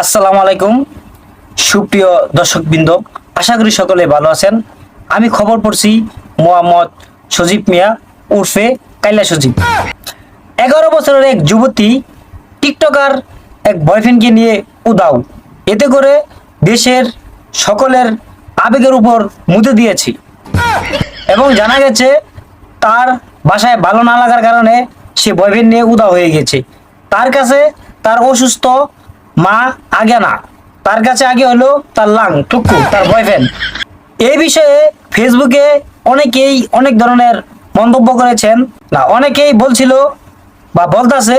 আসসালামু আলাইকুম, সুপ্রিয় দর্শকবৃন্দ। আশা করি সকলে ভালো আছেন। আমি খবর পড়ছি মোহাম্মদ সজীব মিয়া উর্ফে কাইলা সজীব। এগারো বছরের এক যুবতী টিকটকার এক বয়ফ্রেন্ডকে নিয়ে উদাও। এতে করে দেশের সকলের আবেগের উপর মুদে দিয়েছি। এবং জানা গেছে, তার বাসায় ভালো না লাগার কারণে সে বয়ফ্রেন্ড নিয়ে উদা হয়ে গেছে। তার কাছে তার অসুস্থ মা আগে না, তার কাছে আগে হলো তার লাং, টুকু, তার বয়ফ্রেন্ড এই বিষয়ে ফেসবুকে অনেকেই অনেক ধরনের মন্তব্য করেছেন। না, অনেকেই বলছিল বা বলতাছে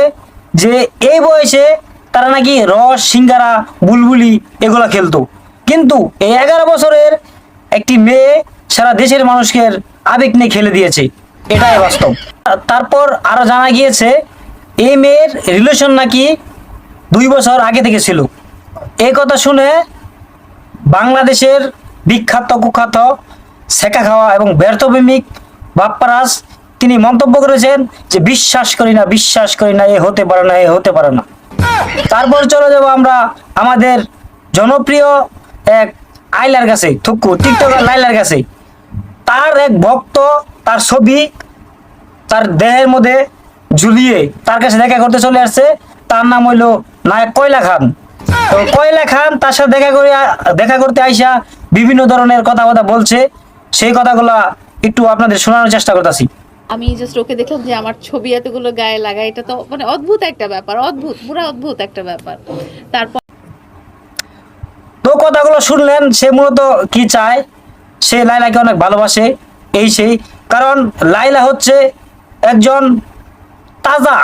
যে এই বয়সে তারা নাকি রস, সিঙ্গারা, বুলবুলি এগুলো খেলতো। কিন্তু এই এগারো বছরের একটি মেয়ে সারা দেশের মানুষকে আবেগ নিয়ে খেলে দিয়েছে। এটাই বাস্তব। তারপর আরও জানা গিয়েছে, এই মেয়ের রিলেশন নাকি দুই বছর আগে থেকে ছিল। এই কথা শুনে বাংলাদেশের বিখ্যাত, কুখ্যাত শেখা খাওয়া এবং ব্যর্থপ্রেমিক বাপ্পারাজ, তিনি মন্তব্য করেছেন যে, বিশ্বাস করি না, বিশ্বাস করি না, এ হতে পারে না, এ হতে পারে না। তারপর চলে যাব আমরা আমাদের জনপ্রিয় এক আইলার কাছে, থুকু, টিকটকার লাইলার কাছে। তার এক ভক্ত, তার ছবি, তার দেহের মধ্যে ঝুলিয়ে তার কাছে দেখা করতে চলে আসছে। তার নাম হইল নায়ক কয়লা খান। তো কয়লা খান তার সাথে দেখা করে দেখা করতে আইসা বিভিন্ন ধরনের কথা কথা বলছে। সেই কথাগুলা একটু আপনাদের শোনানোর চেষ্টা করতেছি। আমি জাস্ট ওকে দেখলাম যে আমার ছবি এতগুলো গায়ে লাগা এটা তো মানে অদ্ভুত একটা ব্যাপার অদ্ভুত পুরো অদ্ভুত একটা ব্যাপার। তারপর তো কথাগুলো শুনলেন সে মূলত কি চায়? সে লাইলাকে অনেক ভালোবাসে এই সেই। কারণ লাইলা হচ্ছে একজন তাজা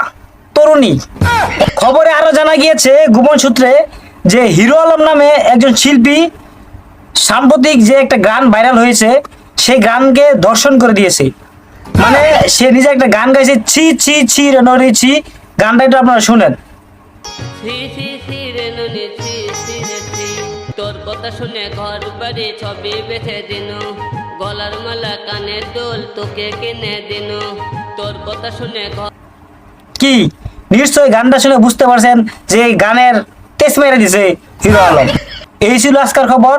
তরুণী। খবরে আরও জানা গিয়েছে গোপন সূত্রে যে হিরো আলম নামে একজন শিল্পী সাম্প্রতিক যে একটা গান ভাইরাল হয়েছে সেই গানকে দর্শন করে দিয়েছে। মানে সে নিজে একটা গান গাইছে ছি ছি ছি রে নরি ছি। গানটা একটু আপনারা শুনেন তোর কথা শুনে ঘর বাড়ি ছবি বেঁধে দিনু। গলার মালা কানের দোল তোকে কিনে দিনু। তোর কথা শুনে ঘর কি? নিশ্চয়ই গানটা শুনে বুঝতে পারছেন যে গানের তেজ মেরে দিছে হিরো আলম। এই ছিল আজকের খবর।